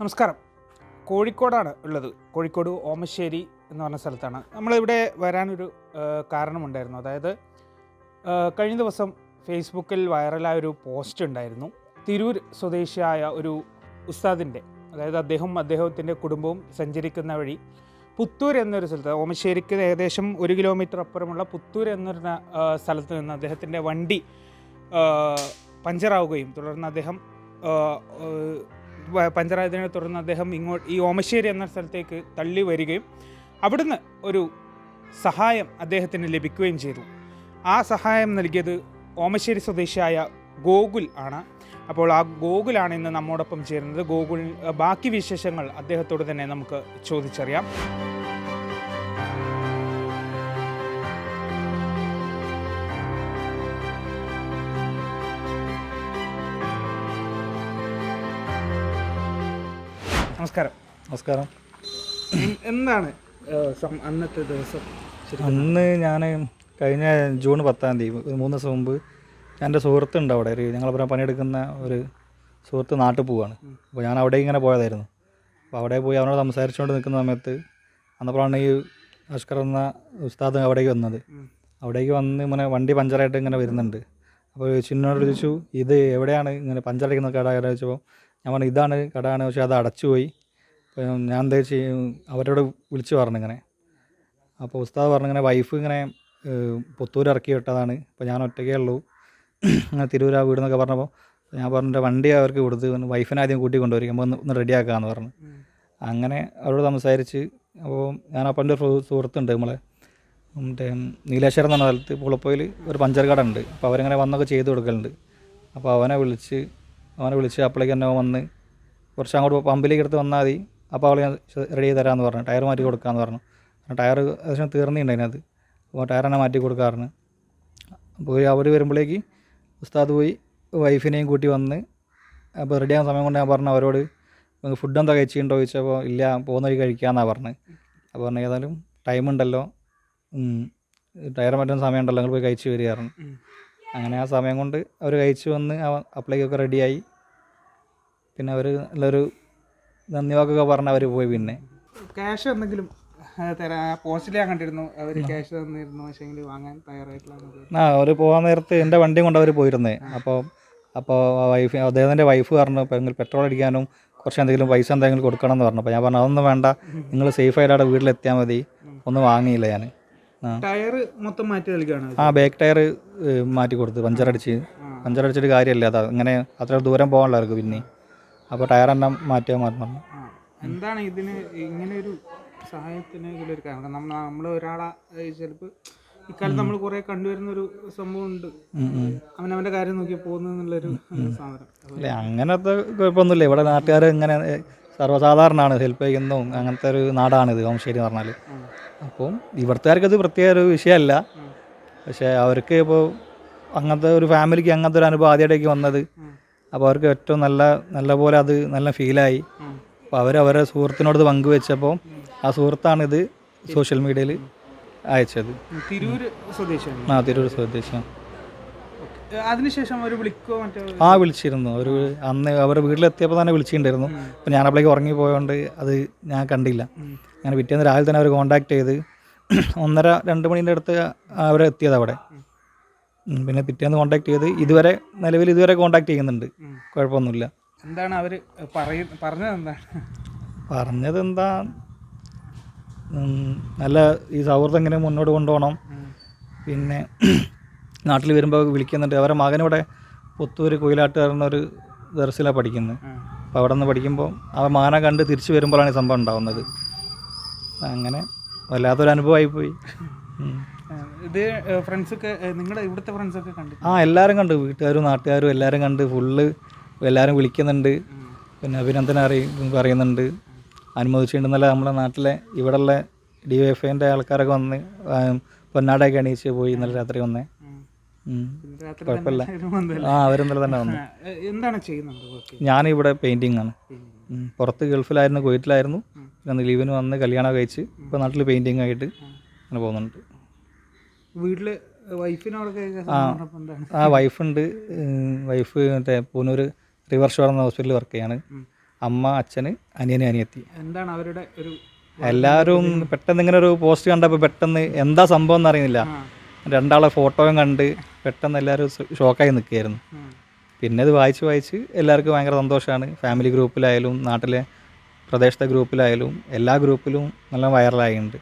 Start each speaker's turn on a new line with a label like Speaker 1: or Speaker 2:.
Speaker 1: നമസ്കാരം. കോഴിക്കോടാണ് ഉള്ളത്. കോഴിക്കോട് ഓമശ്ശേരി എന്ന് പറഞ്ഞ സ്ഥലത്താണ്. നമ്മളിവിടെ വരാനൊരു കാരണമുണ്ടായിരുന്നു. അതായത് കഴിഞ്ഞ ദിവസം ഫേസ്ബുക്കിൽ വൈറലായ ഒരു പോസ്റ്റ് ഉണ്ടായിരുന്നു. തിരൂർ സ്വദേശിയായ ഒരു ഉസ്താദിന്റെ അതായത് അദ്ദേഹം അദ്ദേഹത്തിന്റെ കുടുംബവും സഞ്ചരിക്കുന്ന വഴി പുത്തൂർ എന്നൊരു സ്ഥലത്ത് ഓമശ്ശേരിക്ക് ഏകദേശം ഒരു കിലോമീറ്റർ അപ്പുറമുള്ള പുത്തൂർ എന്നൊരു സ്ഥലത്ത് നിന്ന് അദ്ദേഹത്തിന്റെ വണ്ടി പഞ്ചറാവുകയും തുടർന്ന് അദ്ദേഹം പഞ്ചറായതിനെ തുടർന്ന് അദ്ദേഹം ഇങ്ങോട്ട് ഈ ഓമശ്ശേരി എന്ന സ്ഥലത്തേക്ക് തള്ളി വരികയും അവിടുന്ന് ഒരു സഹായം അദ്ദേഹത്തിന് ലഭിക്കുകയും ചെയ്തു. ആ സഹായം നൽകിയത് ഓമശ്ശേരി സ്വദേശിയായ ഗോകുൽ ആണ്. അപ്പോൾ ആ ഗോകുലാണ് ഇന്ന് നമ്മോടൊപ്പം ചേരുന്നത്. ഗോകുൽ ബാക്കി വിശേഷങ്ങൾ അദ്ദേഹത്തോട് തന്നെ നമുക്ക് ചോദിച്ചറിയാം. നമസ്കാരം.
Speaker 2: നമസ്കാരം.
Speaker 1: എന്താണ് അന്നത്തെ ദിവസം?
Speaker 2: അന്ന് ഞാൻ കഴിഞ്ഞ ജൂൺ പത്താം തീയതി ഒരു മൂന്ന് ദിവസം മുമ്പ് എന്റെ സുഹൃത്തുണ്ട് അവിടെ ഒരു ഞങ്ങളിവിടെ പണിയെടുക്കുന്ന ഒരു സുഹൃത്ത് നാട്ടിൽ പോവാണ്. അപ്പോൾ ഞാൻ അവിടെ ഇങ്ങനെ പോയതായിരുന്നു. അപ്പോൾ അവിടെ പോയി അവനോട് സംസാരിച്ചുകൊണ്ട് നിൽക്കുന്ന സമയത്ത് അന്നപ്പോഴാണ് ഈ അഷ്കർ എന്ന ഉസ്താദ് അവിടേക്ക് വന്നത്. അവിടേക്ക് വന്ന് ഇങ്ങനെ വണ്ടി പഞ്ചറായിട്ട് ഇങ്ങനെ വരുന്നുണ്ട്. അപ്പോൾ ചിന്നോട് ചോദിച്ചു ഇത് എവിടെയാണ് ഇങ്ങനെ പഞ്ചറടിക്കുന്ന കട? കട ചോദിച്ചപ്പോൾ ഞാൻ പറഞ്ഞു ഇതാണ് കടയാണ്. പക്ഷേ അത് അടച്ചുപോയി. ഞാൻ എന്താ ചെയ്യും അവരോട് വിളിച്ചു പറഞ്ഞു ഇങ്ങനെ. അപ്പോൾ ഉസ്താദ് പറഞ്ഞു ഇങ്ങനെ വൈഫ് ഇങ്ങനെ പുത്തൂർ ഇറക്കി വിട്ടതാണ്. അപ്പോൾ ഞാൻ ഒറ്റയ്ക്കേ ഉള്ളൂ. അങ്ങനെ തിരൂരാ വീട് എന്നൊക്കെ പറഞ്ഞപ്പോൾ ഞാൻ പറഞ്ഞു വണ്ടി അവർക്ക് കൊടുത്ത് വൈഫിനെ ആദ്യം കൂട്ടി കൊണ്ടുവരും അപ്പോൾ ഒന്ന് റെഡി റെഡിയാക്കാമെന്ന് പറഞ്ഞു. അങ്ങനെ അവരോട് സംസാരിച്ച് അപ്പോൾ ഞാൻ അപ്പം എന്റെ സുഹൃത്തുണ്ട് നമ്മളെ. മറ്റേ നീലേശ്വരം എന്ന സ്ഥലത്ത് പുളപ്പോയിൽ ഒരു പഞ്ചർ കട ഉണ്ട്. അപ്പോൾ അവരിങ്ങനെ വന്നൊക്കെ ചെയ്ത് കൊടുക്കലുണ്ട്. അപ്പോൾ അവനെ വിളിച്ച് അവനെ വിളിച്ച് അപ്പോഴേക്ക് തന്നെ വന്ന് കുറച്ച് അങ്ങോട്ട് പമ്പിലേക്ക് എടുത്ത് വന്നാൽ മതി. അപ്പോൾ അവൾ ഞാൻ റെഡി ചെയ്ത് തരാമെന്ന് പറഞ്ഞു. ടയർ മാറ്റി കൊടുക്കാമെന്ന് പറഞ്ഞു. ടയർ ഏകദേശം തീർന്നിട്ടുണ്ട് അപ്പോൾ ടയർ തന്നെ മാറ്റി കൊടുക്കാറുണ്ട് അപ്പോൾ അവർ വരുമ്പോഴേക്ക് ഉസ്താദ് പോയി വൈഫിനെയും കൂട്ടി വന്ന് അപ്പോൾ റെഡി ആകുന്ന സമയം കൊണ്ട് ഞാൻ പറഞ്ഞു അവരോട് ഫുഡ് എന്താ കഴിച്ചിട്ടുണ്ടോ? ചോദിച്ചപ്പോൾ ഇല്ല പോകുന്ന വഴി കഴിക്കാമെന്നാണ് പറഞ്ഞത് അപ്പോൾ പറഞ്ഞു ഏതായാലും ടൈം ഉണ്ടല്ലോ. ടയർ മാറ്റുന്ന സമയം ഉണ്ടല്ലോ നിങ്ങൾ പോയി കഴിച്ച് വരികയായിരുന്നു. അങ്ങനെ ആ സമയം കൊണ്ട് അവർ കഴിച്ചു വന്ന് അപ്ലൈക്കൊക്കെ റെഡിയായി. പിന്നെ അവർ നല്ലൊരു നന്ദി വാക്കൊക്കെ പറഞ്ഞ് അവർ പോയി പിന്നെ.
Speaker 1: ക്യാഷ് എന്തെങ്കിലും തരാ പോസ്റ്റിൽ ഞാൻ കണ്ടിരുന്നു. അവർ ക്യാഷ് തന്നിരുന്നു വാങ്ങാൻ തയ്യാറായിട്ടില്ല
Speaker 2: ആ അവർ പോകാൻ നേരത്ത് എന്റെ വണ്ടിയും കൊണ്ട് അവർ പോയിരുന്നേ. അപ്പോൾ അപ്പോൾ വൈഫ് അദ്ദേഹത്തിന്റെ വൈഫ് പറഞ്ഞു ഇപ്പോൾ പെട്രോൾ അടിക്കാനും കുറച്ച് എന്തെങ്കിലും പൈസ എന്തെങ്കിലും കൊടുക്കണം എന്ന് പറഞ്ഞു. അപ്പോൾ ഞാൻ പറഞ്ഞു അതൊന്നും വേണ്ട. നിങ്ങൾ സേഫ് ആയിട്ട് അവിടെ വീട്ടിലെത്തിയാൽ മതി. ഒന്നും വാങ്ങിയില്ല ഞാൻ
Speaker 1: ടയർ മൊത്തം മാറ്റി നൽകുകയാണ്
Speaker 2: ആ ബാക്ക് ടയർ മാറ്റി കൊടുത്ത് പഞ്ചർ
Speaker 1: അടിച്ച്.
Speaker 2: പഞ്ചർ അടിച്ചിട്ട് കാര്യമില്ല. അത് അങ്ങനെ അത്ര ദൂരം പോകാനുള്ള അവർക്ക് പിന്നെ. അപ്പോൾ ടയർ എണ്ണം മാറ്റിയാൽ മാറ്റണം പറഞ്ഞു
Speaker 1: എന്താണ് ഇതിന് ഇങ്ങനെ ഒരു സഹായത്തിന് ഇതിലൊരു കാരണം? നമ്മൾ നമ്മൾ ഒരാളെ ചിലപ്പോൾ ഇക്കാലത്ത് നമ്മൾ കുറെ കണ്ടുവരുന്ന ഒരു സംഭവം ഉണ്ട്. അവനവന്റെ കാര്യം നോക്കി പോകുന്നു എന്നുള്ളൊരു സാധനം.
Speaker 2: അല്ല അങ്ങനത്തെ കുഴപ്പമൊന്നുമില്ല. ഇവിടെ നാട്ടുകാർ ഇങ്ങനെ സർവസാധാരണമാണ് ഹെൽപ്പ് ചെയ്യുന്നതും അങ്ങനത്തെ ഒരു നാടാണിത് ഹോംശേരി എന്ന് പറഞ്ഞാൽ അപ്പം ഇവിടുത്തുകാർക്കത് പ്രത്യേക ഒരു വിഷയമല്ല. പക്ഷേ അവർക്ക് ഇപ്പോൾ അങ്ങനത്തെ ഒരു ഫാമിലിക്ക് അങ്ങനത്തെ ഒരു അനുഭവം ആദ്യമായിട്ടേക്ക് വന്നത്. അപ്പോൾ അവർക്ക് ഏറ്റവും നല്ല നല്ല പോലെ അത് നല്ല ഫീലായി. അപ്പോൾ അവർ അവരെ സുഹൃത്തിനോട് പങ്കുവെച്ചപ്പോൾ ആ സുഹൃത്താണിത് സോഷ്യൽ മീഡിയയിൽ അയച്ചത്.
Speaker 1: തിരൂർ സ്വദേശിയാണ്.
Speaker 2: ആ തിരൂർ സ്വദേശം
Speaker 1: ഓക്കേ. അതിനുശേഷം ഒരു വിളിക്കോ മറ്റോ?
Speaker 2: ആ വിളിച്ചിരുന്നു. അവർ അന്ന് അവരുടെ വീട്ടിലെത്തിയപ്പോൾ തന്നെ വിളിച്ചിട്ടുണ്ടായിരുന്നു. അപ്പോൾ ഞാൻ അപ്പോഴേക്ക് ഉറങ്ങി പോയതുകൊണ്ട് അത് ഞാൻ കണ്ടില്ല. അങ്ങനെ പിറ്റേന്ന് രാവിലെ തന്നെ അവർ കോൺടാക്ട് ചെയ്ത് ഒന്നര രണ്ട് മണീന്റെ അടുത്ത് അവർ എത്തിയത് അവിടെ. പിന്നെ പിറ്റേന്ന് കോൺടാക്ട് ചെയ്ത് ഇതുവരെ നിലവിൽ ഇതുവരെ കോൺടാക്ട് ചെയ്യുന്നുണ്ട്. കുഴപ്പമൊന്നുമില്ല.
Speaker 1: എന്താണ് പറയ പറഞ്ഞത് എന്താണ്
Speaker 2: പറഞ്ഞത് എന്താ? നല്ല ഈ സൗഹൃദം ഇങ്ങനെ മുന്നോട്ട് കൊണ്ടുപോകണം. പിന്നെ നാട്ടിൽ വരുമ്പോൾ വിളിക്കുന്നുണ്ട്. അവരുടെ മകനിവിടെ പുത്തൂർ കുയിലാട്ടുകാരനൊരു ദർസിലാണ് പഠിക്കുന്നത്. അപ്പോൾ അവിടെ നിന്ന് പഠിക്കുമ്പോൾ ആ മകനെ കണ്ട് തിരിച്ചു വരുമ്പോഴാണ് ഈ സംഭവം ഉണ്ടാവുന്നത്. അങ്ങനെ വല്ലാത്തൊരു അനുഭവമായി പോയി.
Speaker 1: ഇത് ഫ്രണ്ട്സൊക്കെ നിങ്ങളുടെ ഇവിടുത്തെ ഫ്രണ്ട്സൊക്കെ കണ്ടു?
Speaker 2: ആ എല്ലാവരും കണ്ടു. വീട്ടുകാരും നാട്ടുകാരും എല്ലാവരും കണ്ട്. ഫുള്ള് എല്ലാവരും വിളിക്കുന്നുണ്ട്. പിന്നെ അഭിനന്ദനം അറിയും പറയുന്നുണ്ട്. അനുമോദിച്ചിട്ടുണ്ടെന്നല്ല നമ്മുടെ നാട്ടിലെ ഇവിടെയുള്ള ഡി വൈ എഫ് ഐന്റെ ആൾക്കാരൊക്കെ വന്ന് പൊന്നാടയൊക്കെ അണിയിച്ച് പോയി ഇന്നലെ രാത്രി വന്നേ. ആ അവരിന്നലെ തന്നെ വന്നു.
Speaker 1: എന്താണ് ചെയ്യുന്നത്
Speaker 2: ഞാനിവിടെ പെയിന്റിങ് ആണ്. പുറത്ത് ഗൾഫിലായിരുന്നു കുവൈറ്റിലായിരുന്നു പിന്നെ ലീവിന് വന്ന് കല്യാണം കഴിച്ച് ഇപ്പോൾ നാട്ടിൽ പെയിന്റിങ് ആയിട്ട് അങ്ങനെ പോകുന്നുണ്ട്.
Speaker 1: എന്താണ്?
Speaker 2: ആ വൈഫുണ്ട് വൈഫ് മറ്റേ പൂനൂർ റിവർ ഷോർ എന്ന ഹോസ്പിറ്റലിൽ വർക്ക് ചെയ്യാണ്. അമ്മ അച്ഛന് അനിയന് അനിയത്തി.
Speaker 1: എന്താണ് അവരുടെ ഒരു
Speaker 2: എല്ലാവരും പെട്ടെന്ന് ഇങ്ങനെ ഒരു പോസ്റ്റ് കണ്ടപ്പോൾ പെട്ടെന്ന് എന്താ സംഭവം എന്ന് അറിയുന്നില്ല
Speaker 1: ആ,
Speaker 2: രണ്ടാളെ ഫോട്ടോയും കണ്ട് പെട്ടെന്ന് എല്ലാവരും ഷോക്കായി നിൽക്കുകയായിരുന്നു. പിന്നെ അത് വായിച്ച് വായിച്ച് എല്ലാവർക്കും ഭയങ്കര സന്തോഷമാണ്. ഫാമിലി ഗ്രൂപ്പിലായാലും നാട്ടിലെ പ്രദേശത്തെ ഗ്രൂപ്പിലായാലും എല്ലാ ഗ്രൂപ്പിലും നല്ല വൈറലായിട്ടുണ്ട്.